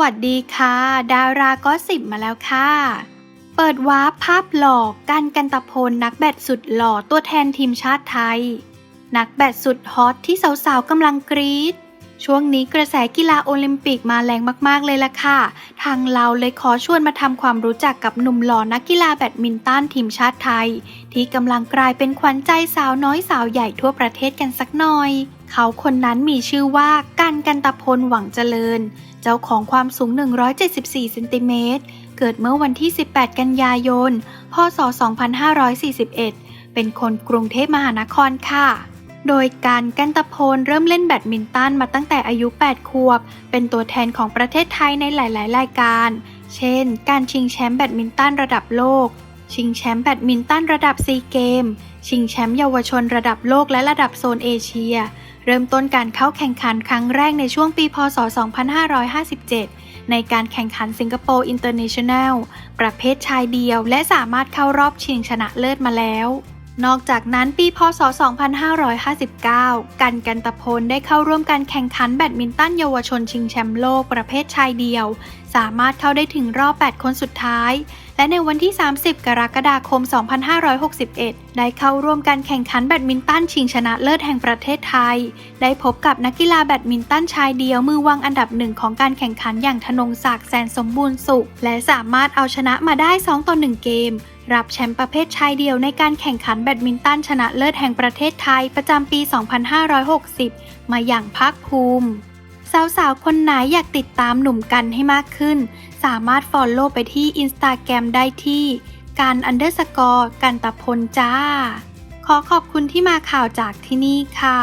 วัสดีค่ะ ดาราก็สิบมาแล้วค่ะ เปิดวาร์ปภาพหล่อกันกันตะพลนักแบดสุดหล่อตัวแทนทีมชาติไทย นักแบดสุดฮอตที่สาวๆกำลังกรี๊ดช่วงนี้กระแสกีฬาโอลิมปิกมาแรงมากๆเลยล่ะค่ะ ทางเราเลยขอชวนมาทำความรู้จักกับหนุ่มหล่อนักกีฬาแบดมินตันทีมชาติไทย ที่กำลังกลายเป็นขวัญใจสาวน้อยสาวใหญ่ทั่วประเทศกันสักหน่อย เขาคนนั้นมีชื่อว่า กันกันตะพลหวังเจริญ เจ้าของความสูง 174เซนติเมตร เกิดเมื่อวันที่ 18 กันยายน พศ 2541 เป็นคนกรุงเทพมหานครค่ะ โดยการกันตะพลเริ่มเล่นแบดมินตันมาตั้งแต่อายุ 8 ขวบ เป็นตัวแทนของประเทศไทยในหลาย ๆ รายการ เช่น การชิงแชมป์แบดมินตันระดับโลก ชิงแชมป์แบดมินตันระดับซีเกม ชิงแชมป์เยาวชนระดับโลกและระดับโซนเอเชีย เริ่มต้นการเข้าแข่งขันครั้งแรกในช่วงปีพศ 2557 ในการแข่งขันสิงคโปร์อินเตอร์เนชั่นแนลประเภทชายเดียว และสามารถเข้ารอบชิงชนะเลิศมาแล้ว นอกจากนั้นปีพศ 2559 กันกันตะพลได้เข้าร่วมการแข่งขันแบดมินตันเยาวชนชิงแชมป์โลกประเภทชายเดียว สามารถเข้าได้ถึงรอบ 8 คนสุดท้าย และในวันที่ 30 กรกฎาคม 2561 ได้เข้าร่วมการแข่งขันแบดมินตันชิงชนะเลิศแห่งประเทศไทย ได้พบกับนักกีฬาแบดมินตันชายเดียวมือวางอันดับหนึ่งของการแข่งขันอย่างธนงศักดิ์แสนสมบูรณ์สุข และสามารถเอาชนะมาได้ 2 ต่อ 1 เกม รับแชมป์ประเภทชายเดียวในการแข่งขันแบดมินตันชนะเลิศแห่งประเทศไทยประจำปี 2560 มาอย่างภาคภูมิสาวๆ คนไหนอยากติดตามหนุ่มกันให้มากขึ้น สามารถฟอลโล่ไปที่อินสตาแกรมได้ที่ การอันเดอร์สกอร์กันตะพลจ้า ขอขอบคุณที่มาข่าวจากที่นี่ค่ะ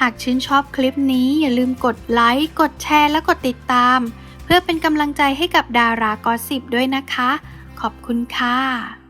หากชื่นชอบคลิปนี้อย่าลืมกดไลค์ กดแชร์ และกดติดตาม เพื่อเป็นกำลังใจให้กับดารากอสิบด้วยนะคะ ขอบคุณค่ะ